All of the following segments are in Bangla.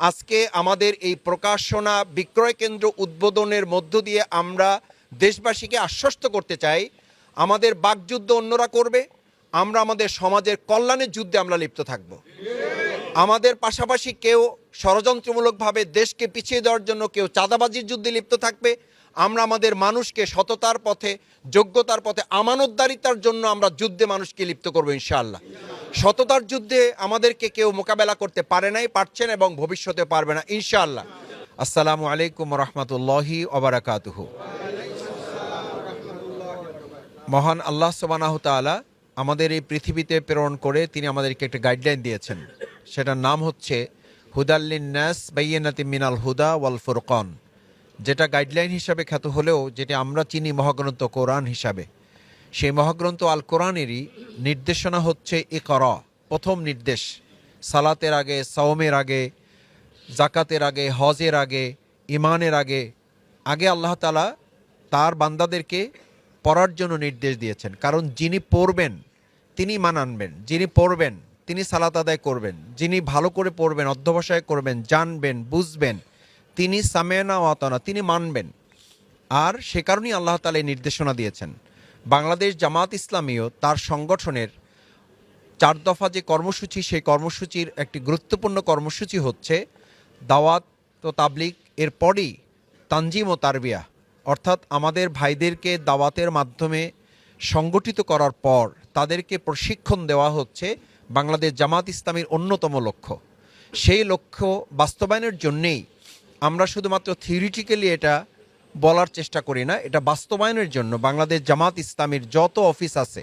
আজকে আমাদের এই প্রকাশনা বিক্রয় কেন্দ্র উদ্বোধনের মধ্য দিয়ে আমরা দেশবাসীকে আশ্বস্ত করতে চাই, আমাদের বাকযুদ্ধ অন্যরা করবে, আমরা আমাদের সমাজের কল্যাণের যুদ্ধে আমরা লিপ্ত থাকব। আমাদের পাশাপাশি কেউ ষড়যন্ত্রমূলকভাবে দেশকে পিছিয়ে দেওয়ার জন্য কেউ চাঁদাবাজির যুদ্ধে লিপ্ত থাকবে আমরা আমাদের মানুষকে সততার পথে, যোগ্যতার পথে, আমানতদারিতার জন্য আমরা যুদ্ধে মানুষকে লিপ্ত করব ইনশাআল্লাহ। সততার যুদ্ধে আমাদেরকে কেউ মোকাবেলা করতে পারে নাই পারছেন এবং ভবিষ্যতে পারবে না, ইনশাআল্লাহ। আসসালামু আলাইকুম রহমতুল্লাহি ওবরাকাতুহু। মহান আল্লাহ সুবানাহ তাআলা আমাদের এই পৃথিবীতে প্রেরণ করে তিনি আমাদেরকে একটা গাইডলাইন দিয়েছেন। সেটার নাম হচ্ছে হুদাল্লিন নাস বাইয়ানাতি মিনাল হুদা ওয়াল ফুরকন। যেটা গাইডলাইন হিসাবে খ্যাত হলেও যেটা আমরা চিনি মহাগ্রন্থ কোরআন হিসাবে, সেই মহাগ্রন্থ আল কোরআনেরই নির্দেশনা হচ্ছে এ কর প্রথম নির্দেশ। সালাতের আগে, সওমের আগে জাকাতের আগে, হজের আগে ইমানের আগে আগে আল্লাহ তালা তার বান্দাদেরকে পড়ার জন্য নির্দেশ দিয়েছেন। কারণ যিনি পড়বেন, তিনি মান আনবেন। যিনি পড়বেন, তিনি সালাত আদায় করবেন। যিনি ভালো করে পড়বেন, অধ্যবসায় করবেন, জানবেন, বুঝবেন তিনি সামেনা ওয়াতনা তিনি মানবেন। আর সে কারণেই আল্লাহ তালা নির্দেশনা দিয়েছেন। বাংলাদেশ জামাত ইসলামীও তার সংগঠনের চার দফা যে কর্মসূচি, সেই কর্মসূচির একটি গুরুত্বপূর্ণ কর্মসূচি হচ্ছে দাওয়াত তো তাবলিক এরপরই তানজিম ও তারবিয়া। অর্থাৎ আমাদের ভাইদেরকে দাওয়াতের মাধ্যমে সংগঠিত করার পর তাদেরকে প্রশিক্ষণ দেওয়া হচ্ছে বাংলাদেশ জামাত ইসলামীর অন্যতম লক্ষ্য। সেই লক্ষ্য বাস্তবায়নের জন্যেই আমরা শুধুমাত্র থিওরিটিক্যালি এটা বলার চেষ্টা করি না, এটা বাস্তবায়নের জন্য। বাংলাদেশ জামাত ইসলামের যত অফিস আছে,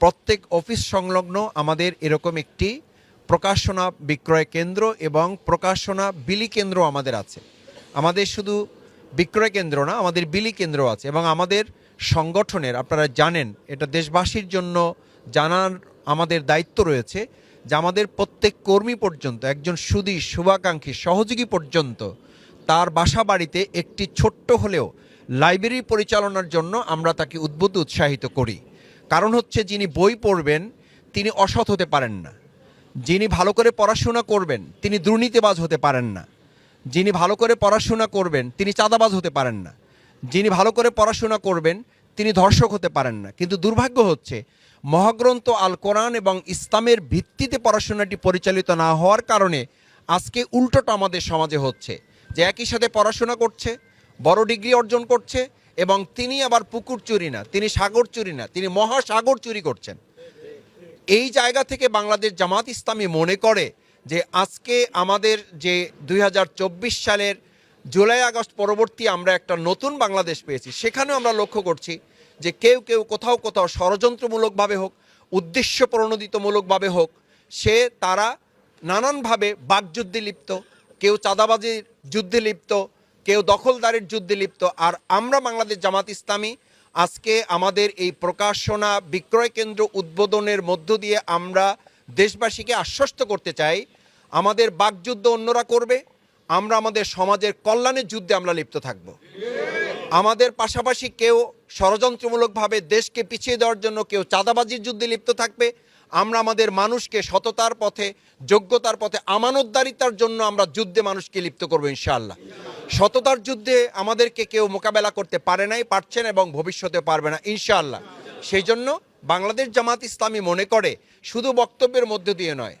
প্রত্যেক অফিস সংলগ্ন আমাদের এরকম একটি প্রকাশনা বিক্রয় কেন্দ্র এবং প্রকাশনা বিলি কেন্দ্র আমাদের আছে। আমাদের শুধু বিক্রয় কেন্দ্র না, আমাদের বিলি কেন্দ্র আছে এবং আমাদের সংগঠনের, আপনারা জানেন, এটা দেশবাসীর জন্য জানার আমাদের দায়িত্ব রয়েছে যে আমাদের প্রত্যেক কর্মী পর্যন্ত, একজন সুদী, শুভাকাঙ্ক্ষী, সহযোগী পর্যন্ত তার বাসা বাড়িতে একটি ছোট্ট হলেও লাইব্রেরি পরিচালনার জন্য আমরা তাকে উদ্বুদ্ধ উৎসাহিত করি। কারণ হচ্ছে যিনি বই পড়বেন, তিনি অসৎ হতে পারেন না। যিনি ভালো করে পড়াশোনা করবেন, তিনি দুর্নীতিবাজ হতে পারেন না। যিনি ভালো করে পড়াশোনা করবেন, তিনি চাঁদাবাজ হতে পারেন না। যিনি ভালো করে পড়াশোনা করবেন, তিনি ধর্ষক হতে পারেন না। কিন্তু দুর্ভাগ্য হচ্ছে, মহাগ্রন্থ আল কোরআন এবং ইসলামের ভিত্তিতে পড়াশোনাটি পরিচালিত না হওয়ার কারণে আজকে উল্টোটা আমাদের সমাজে হচ্ছে। যে একই সাথে পড়াশোনা করছে, বড় ডিগ্রি অর্জন করছে এবং তিনি আবার পুকুর চুরি না, তিনি সাগর চুরি না, তিনি মহাসাগর চুরি করছেন। এই জায়গা থেকে বাংলাদেশ জামাত ইসলামী মনে করে যে আজকে আমাদের যে দুই হাজার চব্বিশ সালের জুলাই আগস্ট পরবর্তী আমরা একটা নতুন বাংলাদেশ পেয়েছি, সেখানেও আমরা লক্ষ্য করছি যে কেউ কেউ কোথাও কোথাও ষড়যন্ত্রমূলকভাবে হোক উদ্দেশ্য প্রণোদিতমূলকভাবে হোক, সে, তারা নানানভাবে বাকযুদ্ধে লিপ্ত, কেউ চাঁদাবাজির যুদ্ধে লিপ্ত, কেউ দখলদারের যুদ্ধে লিপ্ত। আর আমরা বাংলাদেশ জামাত ইসলামী, আজকে আমাদের এই প্রকাশনা বিক্রয় কেন্দ্র উদ্বোধনের মধ্য দিয়ে আমরা দেশবাসীকে আশ্বস্ত করতে চাই, আমাদের বাকযুদ্ধ অন্যরা করবে, আমরা আমাদের সমাজের কল্যাণের যুদ্ধে আমরা লিপ্ত থাকব। আমাদের পাশাপাশি কেউ ষড়যন্ত্রমূলকভাবে দেশকে পিছিয়ে দেওয়ার জন্য কেউ চাঁদাবাজির যুদ্ধে লিপ্ত থাকবে আমরা আমাদের মানুষকে সততার পথে, যোগ্যতার পথে, আমানতদারিতার জন্য আমরা যুদ্ধে মানুষকে লিপ্ত করব ইনশাআল্লাহ। সততার যুদ্ধে আমাদেরকে কেউ মোকাবেলা করতে পারে নাই পারছেন এবং ভবিষ্যতে পারবে না ইনশাআল্লাহ। সেই জন্য বাংলাদেশ জামাত ইসলামী মনে করে, শুধু বক্তব্যের মধ্য দিয়ে নয়,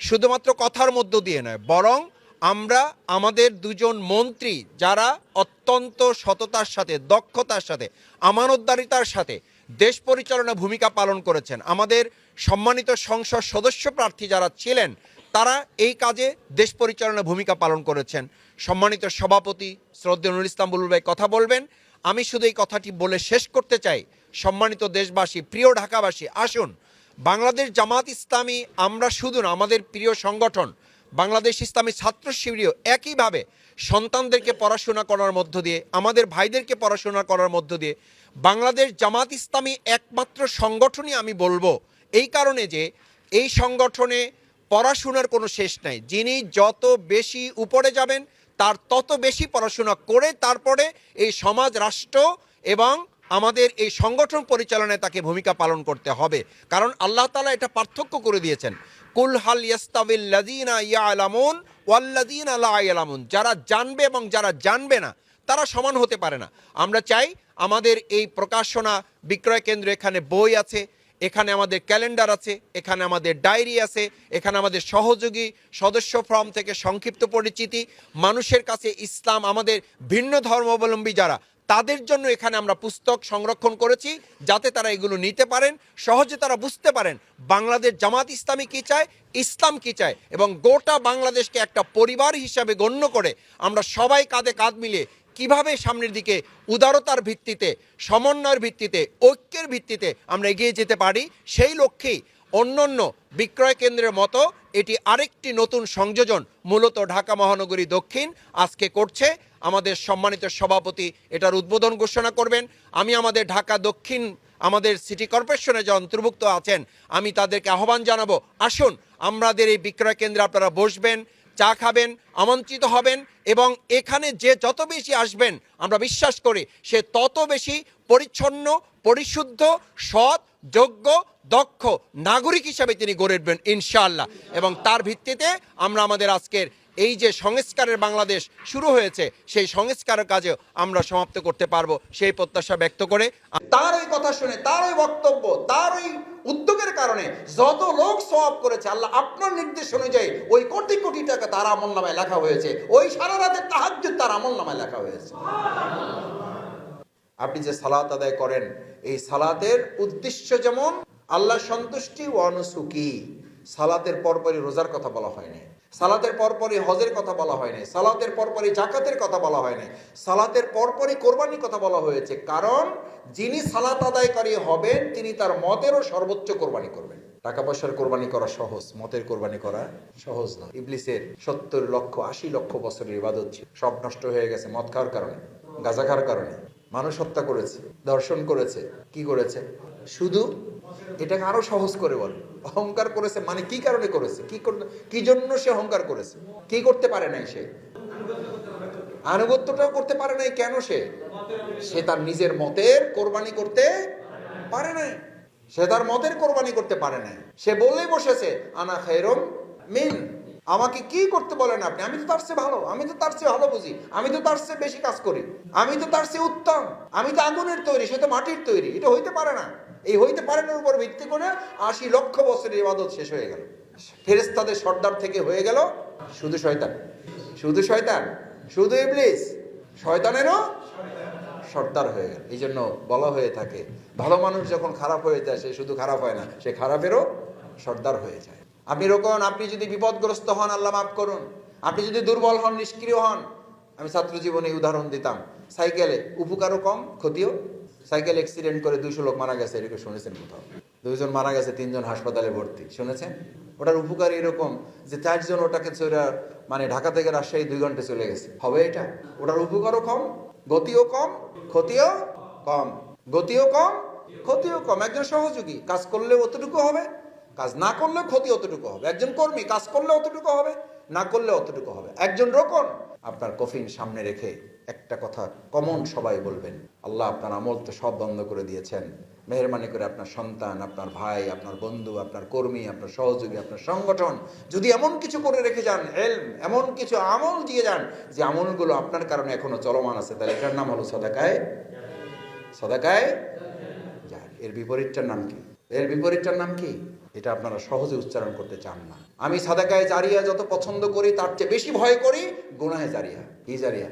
শুধুমাত্র কথার মধ্য দিয়ে নয়, বরং আমরা আমাদের দুজন মন্ত্রী যারা অত্যন্ত সততার সাথে, দক্ষতার সাথে, আমানতদারিতার সাথে দেশ পরিচালনা ভূমিকা পালন করেছেন। আমাদের সম্মানিত সংসদ সদস্য প্রার্থী যারা ছিলেন, তারা এই কাজে দেশ পরিচালনা ভূমিকা পালন করেছেন। সম্মানিত সভাপতি শ্রদ্ধেয় নুরুল ইসলাম বুলবুল ভাই কথা বলবেন। আমি শুধু এই কথাটি বলে শেষ করতে চাই। সম্মানিত দেশবাসী, প্রিয় ঢাকাবাসী, আসুন। বাংলাদেশ জামাত ইসলামী আমরা শুধু না, আমাদের প্রিয় সংগঠন বাংলাদেশ ইসলামী ছাত্র শিবিরও একইভাবে সন্তানদেরকে পড়াশোনা করার মধ্য দিয়ে, আমাদের ভাইদেরকে পড়াশোনা করার মধ্য দিয়ে বাংলাদেশ জামাত ইসলামী একমাত্র সংগঠনই আমি বলব। এই কারণে যে এই সংগঠনে পড়াশোনার কোনো শেষ নাই। যিনি যত বেশি উপরে যাবেন, তার তত বেশি পড়াশোনা করে তারপরে এই সমাজ, রাষ্ট্র এবং আমাদের এই সংগঠন পরিচালনায় তাকে ভূমিকা পালন করতে হবে। কারণ আল্লাহ তালা এটা পার্থক্য করে দিয়েছেন। কুল হাল ইয়াস্তাবিল লাযিনা ইয়ালামুন ওয়াল্লাদিন আল্লাহ আলামুন যারা জানবে এবং যারা জানবে না তারা সমান হতে পারে না। আমরা চাই আমাদের এই প্রকাশনা বিক্রয় কেন্দ্র এখানে বই আছে, এখানে আমাদের ক্যালেন্ডার আছে, এখানে আমাদের ডায়েরি আছে, এখানে আমাদের সহযোগী সদস্য ফর্ম থেকে সংক্ষিপ্ত পরিচিতি, মানুষের কাছে ইসলাম, আমাদের ভিন্ন ধর্মাবলম্বী যারা, তাদের জন্য এখানে আমরা পুস্তক সংরক্ষণ করেছি যাতে তারা এগুলো নিতে পারেন, সহজে তারা বুঝতে পারেন বাংলাদেশ জামাত ইসলামী কী চায়, ইসলাম কী চায় এবং গোটা বাংলাদেশকে একটা পরিবার হিসাবে গণ্য করে আমরা সবাই কাঁধে কাঁধ মিলিয়ে কীভাবে সামনের দিকে উদারতার ভিত্তিতে, সমন্বয়ের ভিত্তিতে, ঐক্যের ভিত্তিতে আমরা এগিয়ে যেতে পারি, সেই লক্ষ্যেই অন্যান্য বিক্রয় কেন্দ্রের মতো এটি আরেকটি নতুন সংযোজন মূলত ঢাকা মহানগরী দক্ষিণ আজকে করছে। আমাদের সম্মানিত সভাপতি এটার উদ্বোধন ঘোষণা করবেন। আমি আমাদের ঢাকা দক্ষিণ, আমাদের সিটি কর্পোরেশনে যে অন্তর্ভুক্ত আছেন, আমি তাদেরকে আহ্বান জানাব, আসুন, আমাদের এই বিক্রয় কেন্দ্রে আপনারা বসবেন। চা খাবেন, আমন্ত্রিত হবেন এবং এখানে যে যত বেশি আসবেন, আমরা বিশ্বাস করি সে তত বেশি পরিচ্ছন্ন, পরিশুদ্ধ, সৎ, যোগ্য, দক্ষ নাগরিক হিসাবে তিনি গড়ে উঠবেন ইনশাআল্লাহ। এবং তার ভিত্তিতে আমরা আমাদের আজকের এই যে সংস্কারের বাংলাদেশ শুরু হয়েছে, সেই সংস্কারের কাজেও আমরা সমাপ্ত করতে পারব সেই প্রত্যাশা ব্যক্ত করে তার ওই কথা শুনে, তার ওই বক্তব্য, তার ওই উদ্যোগের কারণে যত লোক সওয়াব করেছে, আল্লাহ আপনার নির্দেশ অনুযায়ী ওই কোটি কোটি টাকা তার আমল নামায় লেখা হয়েছে। ওই সারা রাতের তাহাজ্জুদ তার আমল নামায় লেখা হয়েছে। আপনি যে সালাত আদায় করেন, এই সালাতের উদ্দেশ্য যেমন আল্লাহ সন্তুষ্টি ও অনুসুকি। সালাতের পরপরই রোজার কথা বলা হয়নি সালাতের পরপরই হজের কথা বলা হয়নি সালাতের পরপরই জাকাতের কথা বলা হয়নি সালাতের পরপরই কোরবানির কথা বলা হয়েছে। কারণ, যিনি সালাত আদায়কারী হবেন, তিনি তার মতেরও সর্বোচ্চ কোরবানি করবেন। টাকা পয়সার কোরবানি করা সহজ, মতের কোরবানি করা সহজ না। ইবলিসের সত্তর লক্ষ, আশি লক্ষ বছরের ইবাদত ছিল। সব নষ্ট হয়ে গেছে মদ খাওয়ার কারণে, গাঁজা খাওয়ার কারণে। মানুষ হত্যা করেছে দর্শন করেছে। কি করেছে? শুধু এটাকে আরও সহজ করে বল। অহংকার করেছে মানে কি কারণে করেছে? কি কি জন্য সে অহংকার করেছে? কি করতে পারে নাই সে? আনুগত্যটাও করতে পারে নাই, কেন সে? সে তার নিজের মতের কোরবানি করতে পারে নাই। সে তার মতের কোরবানি করতে পারে নাই। সে বলেই বসেছে, আনা খেরম মিন। আমাকে কি করতে বলেন আপনি? আমি তো তার চেয়ে ভালো, আমি তো তার চেয়ে ভালো বুঝি, আমি তো তার চেয়ে বেশি কাজ করি, আমি তো তার চেয়ে উত্তম, আমি তো আগুনের তৈরি, সে তো মাটির তৈরি, এটা হইতে পারে না। এই হইতে পারে না উপর ভিত্তি করে আশি লক্ষ বছরের ইবাদত শেষ হয়ে গেল। ফেরেস্তাদের সর্দার থেকে হয়ে গেল শুধু শয়তান। শুধু শয়তান, শুধু ইবলিস। শয়তানেরও সর্দার হয়ে গেল। এই জন্য বলা হয়ে থাকে, ভালো মানুষ যখন খারাপ হয়ে যায়, সে শুধু খারাপ হয় না, সে খারাপেরও সর্দার হয়ে যায়। আপনি রোকন, আপনি যদি বিপদগ্রস্ত হন, আল্লাহ মাফ করুন। আপনি যদি দুর্বল হন, নিষ্ক্রিয় হন, আমি ছাত্র জীবনে উদাহরণ দিতাম। সাইকেলে উপকারও কম, ক্ষতিও সাইকেল অ্যাক্সিডেন্ট করে দুইশো লোক মারা গেছে এরকম শুনেছেন কোথাও? দুইজন মারা গেছে, তিনজন হাসপাতালে ভর্তি, শুনেছেন? ওটার উপকার এরকম যে চারজন ওটাকে চলে মানে ঢাকা থেকে রাজশাহী দুই ঘণ্টা চলে গেছে। হবে এটা? ওটার উপকারও কম, গতিও কম, ক্ষতিও কম, গতিও কম, ক্ষতিও কম। একজন সহযোগী, কাজ করলে অতটুকু হবে, কাজ না করলেও ক্ষতি অতটুকু হবে। একজন কর্মী, কাজ করলে অতটুকু হবে, না করলে অতটুকু হবে। একজন রোকন, আপনার কফিন সামনে রেখে একটা কথা কমন সবাই বলবেন। আল্লাহ আপনার আমল তো সব বন্ধ করে দিয়েছেন। মেহরবানি করে আপনার সন্তান, আপনার ভাই, আপনার বন্ধু, আপনার কর্মী, আপনার সহযোগী, আপনার সংগঠন যদি এমন কিছু করে রেখে যান এলম এমন কিছু আমল দিয়ে যান যে আমলগুলো আপনার কারণে এখনও চলমান আছে, তাহলে এটার নাম হলো সদাকায় সদাকায় এর বিপরীতটার নাম কি? এর বিপরীতটার নাম কি? এটা আপনারা সহজে উচ্চারণ করতে চান না। আমি সাদাকায় জারিয়া যত পছন্দ করি, তার চেয়ে বেশি ভয় করি, গুনাহে জারিয়া। কি জারিয়া?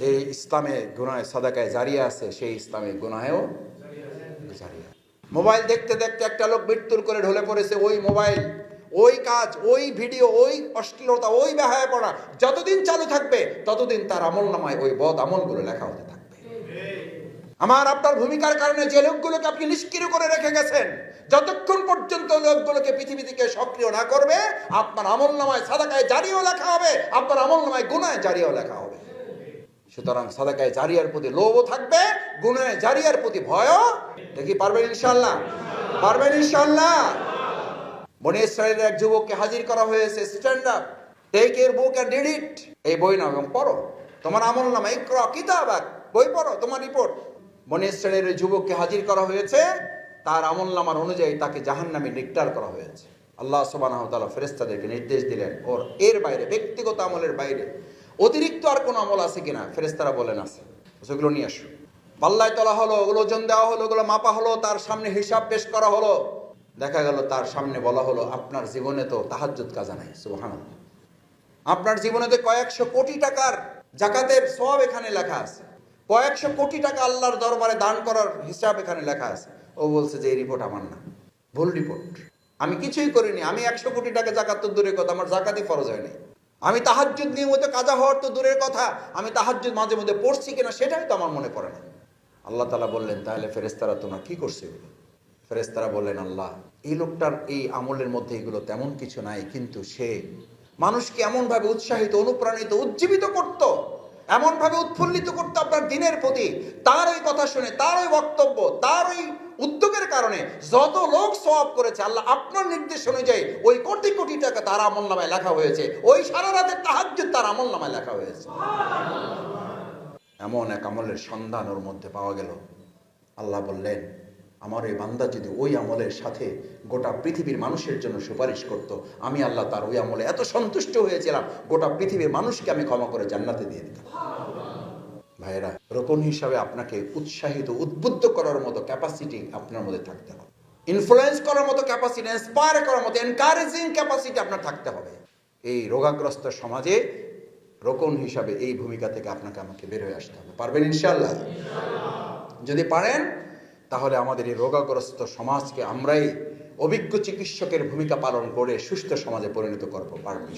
যে ইসলামে গুনায় সাদাকায় জারিয়া আছে, সেই ইসলামে গুনাহেও জারিয়া মোবাইল দেখতে দেখতে একটা লোক মৃত্যুর করে ঢলে পড়েছে, ওই মোবাইল, ওই কাজ, ওই ভিডিও, ওই অশ্লীলতা, ওই বেহায় পড়া যতদিন চালু থাকবে, ততদিন তার আমল নামায় ওই বদ আমলগুলো লেখা হতে থাকবে। আমার, আপনার ভূমিকার কারণে যে লোকগুলোকে আপনি নিষ্ক্রিয় করে রেখে গেছেন, যতক্ষণ পর্যন্ত লোকগুলোকে পৃথিবী থেকে সক্রিয় না করবে, আপনার আমল নামায় সাদাকায় জারিও লেখা হবে, আপনার আমল নামায় গুনায় জারিও লেখা হবে। সুতরাং সাদাকায় জারিয়ার প্রতি লোভও থাকবে গুনায় জারিয়ার প্রতি ভয়ও দেখি পারবেন ইনশাল্লাহ পারবেন ইনশাল্লাহ বনি ইসরায়েলের এক যুবককে হাজির করা হয়েছে স্ট্যান্ড আপ টেক এর বুক অ্যান্ড রিড ইট এই বই নাও এবং পড়ো। তোমার আমল নামা, ইকরা, কিতাব বই পড়ো, তোমার রিপোর্ট বনি ইসরায়েলের যুবককে হাজির করা হয়েছে, তার আমল নামার অনুযায়ী তাকে জাহান্নামে নিকটার করা হয়েছে। আল্লাহ ওয়া তাআলা নির্দেশ দিলেন, ওর এর বাইরে, ব্যক্তিগত আমলের বাইরে অতিরিক্ত আর কোনো আমল আছে কিনা? ফেরেশতারা বলেন আছে। সেগুলো নিয়ে আসো। পাল্লায় তোলা হলো, ওগুলো ওজন দেওয়া হলো, ওগুলো মাপা হলো, তার সামনে হিসাব পেশ করা হলো। দেখা গেল তার সামনে বলা হলো, আপনার জীবনে তো তাহাজ্জুদ কাজা নাই। সুবহানাল্লাহ। আপনার জীবনে তো কয়েকশো কোটি টাকার জাকাতের সব এখানে লেখা আছে। কয়েকশো কোটি টাকা আল্লাহর দরবারে দান করার হিসাব এখানে লেখা আছে। ও বলছে যে, এই রিপোর্ট আমার না। ভুল রিপোর্ট। আমি কিছুই করিনি। আমি একশো কোটি টাকা জাকাত তো দূরের কথা, আমার জাকাতই ফরজ হয়নি আমি তাহাজ্জুদ নিয়মিত কাজা হওয়ার তো দূরের কথা, আমি তাহাজ্জুদ মাঝে মধ্যে পড়ছি কিনা সেটাই তো আমার মনে পড়ে না। আল্লাহ তালা বললেন, তাহলে ফেরেস্তারা তোমরা কি করছে এগুলো? ফেরেস্তারা বললেন, আল্লাহ, এই লোকটার এই আমলের মধ্যে এগুলো তেমন কিছু নাই, কিন্তু সে মানুষকে এমনভাবে উৎসাহিত, অনুপ্রাণিত, উজ্জীবিত করত, এমনভাবে উৎফুল্লিত করতো আপনার দিনের প্রতি। তার ওই কথা শুনে, তার ওই বক্তব্য, তার ওই উদ্যোগের কারণে যত লোক সব করেছে, আল্লাহ আপনার নির্দেশ অনুযায়ী ওই কোটি কোটি টাকা তার আমল নামায় লেখা হয়েছে। ওই সারা রাতের তাহাজ্জুদ তার আমল নামায় লেখা হয়েছে। এমন এক আমলের সন্ধান ওর মধ্যে পাওয়া গেল। আল্লাহ বললেন, আমার এই বান্দা যদি ওই আমলের সাথে গোটা পৃথিবীর মানুষের জন্য সুপারিশ করত, আমি আল্লাহ তার ওই আমলে এত সন্তুষ্ট হয়েছিলাম, গোটা পৃথিবীর মানুষকে আমি ক্ষমা করে জান্নাতে দিয়ে দিতাম। ভাইয়েরা রোপণ হিসাবে আপনাকে উৎসাহিত উদ্বুদ্ধ করার মতো ক্যাপাসিটি আপনার মধ্যে থাকতে হবে। ইনফ্লুয়েন্স করার মতো ক্যাপাসিটি ইন্সপায়ার করার মতো এনকারেজিং ক্যাপাসিটি আপনার থাকতে হবে। এই রোগাগ্রস্ত সমাজে রোকন হিসাবে এই ভূমিকা থেকে আপনাকে আমাকে বের হয়ে আসতে হবে। পারবেন ইনশাল্লাহ যদি পারেন তাহলে আমাদের এই রোগাগ্রস্ত সমাজকে আমরাই অভিজ্ঞ চিকিৎসকের ভূমিকা পালন করে সুস্থ সমাজে পরিণত করব। পারবেন।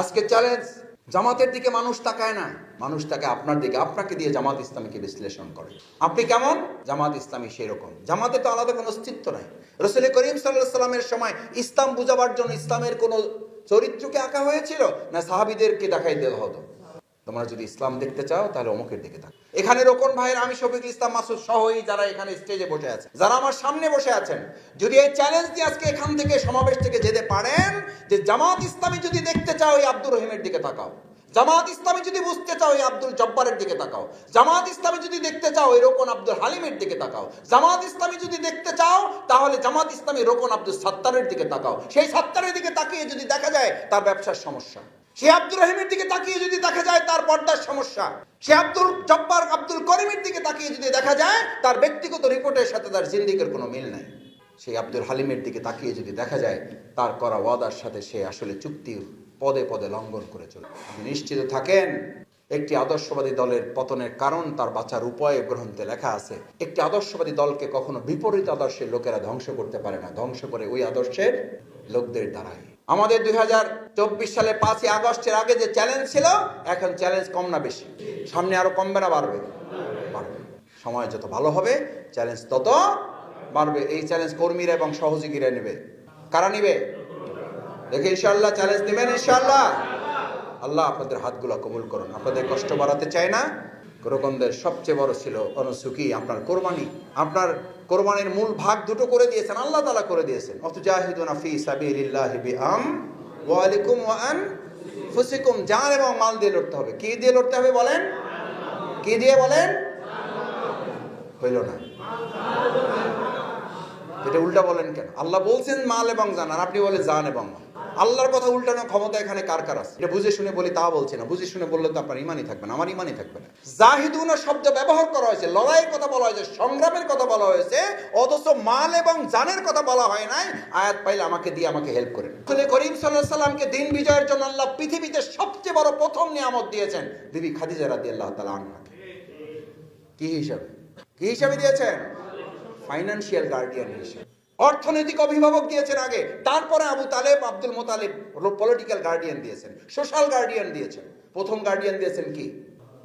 আজকে চ্যালেঞ্জ জামাতের দিকে মানুষ তাকায় না। মানুষ তাকে আপনার দিকে, আপনাকে দিয়ে জামাত ইসলামীকে বিশ্লেষণ করে। আপনি কেমন? জামাত ইসলামী সেই রকম জামাতে তো আলাদা কোনো অস্তিত্ব নাই। রসুল করিম সাল্লাহ সাল্লামের সময় ইসলাম বুঝাবার জন্য ইসলামের কোনো চরিত্রকে আঁকা হয়েছিল? না সাহাবিদেরকে দেখাই দেওয়া হতো? তোমরা যদি ইসলাম দেখতে চাও, তাহলে অমুকের দিকে থাকো। এখানে রোকন ভাইয়ের আমি শফিকুল ইসলাম মাসুদ সহই যারা এখানে স্টেজে বসে আছেন। যারা আমার সামনে বসে আছেন, যদি এই চ্যালেঞ্জ দিয়ে আজকে এখান থেকে সমাবেশ থেকে যেতে পারেন, যে জামাত ইসলামী যদি দেখতে চাও, এই আব্দুর রহিমের দিকে তাকাও। জামাত ইসলামী যদি বুঝতে চাও, এই আব্দুল জব্বারের দিকে তাকাও। জামাত ইসলামী যদি দেখতে চাও, এই রোকন আব্দুল হালিমের দিকে তাকাও। জামাত ইসলামী যদি দেখতে চাও, তাহলে জামাত ইসলামী রোকন আব্দুল সাত্তারের দিকে তাকাও। সেই সাত্তারের দিকে তাকিয়ে যদি দেখা যায়, তার ব্যবসার সমস্যা। সে আব্দুর রহিমের দিকে তাকিয়ে যদি দেখা যায় তার পর্দার সমস্যা, সে আব্দুল জব্বার আব্দুল করিমের দিকে তাকিয়ে যদি দেখা যায় তার ব্যক্তিগত রিপোর্টের সাথে তার জিন্দিগের কোনো মিল নাই। সেই আব্দুল হালিমের দিকে তাকিয়ে যদি দেখা যায় তার করা ওয়াদার সাথে সে আসলে চুক্তি পদে পদে লঙ্ঘন করে চলে নিশ্চিত থাকেন, একটি আদর্শবাদী দলের পতনের কারণ তার বাঁচার উপায় গ্রন্থে লেখা আছে। একটি আদর্শবাদী দলকে কখনো বিপরীত আদর্শের লোকেরা ধ্বংস করতে পারে না। ধ্বংস করে ওই আদর্শের লোকদের দ্বারাই। আমাদের দুই হাজার চব্বিশ সালে পাঁচই আগস্টের আগে যে চ্যালেঞ্জ ছিল, এখন চ্যালেঞ্জ কম না বেশি। সামনে আরও কমবে না, বাড়বে। বাড়বে। সময় যত ভালো হবে চ্যালেঞ্জ তত বাড়বে। এই চ্যালেঞ্জ কর্মীরা এবং সহযোগীরা নেবে। কারা নিবে? দেখে ইনশাল্লাহ চ্যালেঞ্জ নেবেন ইনশাল্লাহ আল্লাহ আপনাদের হাতগুলো কবুল করুন। আপনাদের কষ্ট বাড়াতে চায় না। কোরকনদের সবচেয়ে বড় ছিল অনুসুকি, আপনার কোরবানি। আপনার কোরবানির মূল ভাগ দুটো করে দিয়েছেন, আল্লাহ তালা করে দিয়েছেন। অতুজাহিদুনা ফি সাবিলিল্লাহি বিআম ওয়া আলাইকুম ওয়া আন ফুসিকুম জান এবং মাল দিয়ে লড়তে হবে। কি দিয়ে লড়তে হবে বলেন? কি দিয়ে বলেন? হইল না। এটা উল্টা বলেন কেন? আল্লাহ বলছেন মাল এবং জান, আর আপনি বলে জান এবং মাল। আল্লাহর কথা উল্টানোর ক্ষমতা এখানে কার কার আছে? এটা বুঝে শুনে বলি তা বলছে না। বুঝে শুনে বললে তো আপনার ইমানই থাকবে না, আমার ইমানই থাকবে না। জাহিদুনা শব্দ ব্যবহার করা হয়েছে, লড়াইয়ের কথা বলা হয়েছে, সংগ্রামের কথা বলা হয়েছে, অথচ মাল এবং জানের কথা বলা হয় নাই। আয়াত পাইলে আমাকে দিয়ে আমাকে হেল্প করেন আসলে করিম সাল্লাহ সাল্লামকে দিন বিজয়ের জন্য আল্লাহ পৃথিবীতে সবচেয়ে বড় প্রথম নিয়ামত দিয়েছেন। বিবি খাদিজা রাদি আল্লাহ তালা আনহাকে কি হিসাবে? কি হিসাবে দিয়েছেন? ফাইন্যান্সিয়াল গার্ডিয়ান হিসেবে। অর্থনৈতিক অভিভাবক দিয়েছেন আগে, তারপরে আবু তালেব, আব্দুল মোতালেব পলিটিক্যাল গার্ডিয়ান দিয়েছেন সোশ্যাল গার্ডিয়ান দিয়েছেন। প্রথম গার্ডিয়ান দিয়েছেন কি?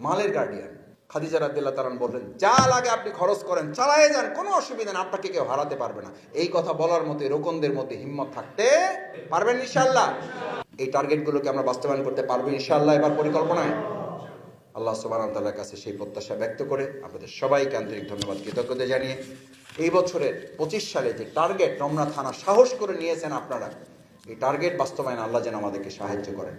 মালের গার্ডিয়ান খাদিজা রাদিল্লাহ তালান বললেন, যা লাগে আপনি খরচ করেন, চালায়ে যান, কোনো অসুবিধা না আপনাকে কেউ হারাতে পারবে না। এই কথা বলার মতো, রোকনদের মধ্যে হিম্মত থাকতে পারবেন ইনশাল্লাহ এই টার্গেটগুলোকে আমরা বাস্তবায়ন করতে পারব ইনশাল্লাহ এবার পরিকল্পনায়। আল্লাহ সোবান তাল্লার কাছে সেই প্রত্যাশা ব্যক্ত করে আপনাদের সবাইকে আন্তরিক ধন্যবাদ, কৃতজ্ঞতা জানিয়ে এই বছরের পঁচিশ সালে যে টার্গেট রমনা থানা সাহস করে নিয়েছেন আপনারা, এই টার্গেট বাস্তবায়ন আল্লাহ যেন আমাদেরকে সাহায্য করেন।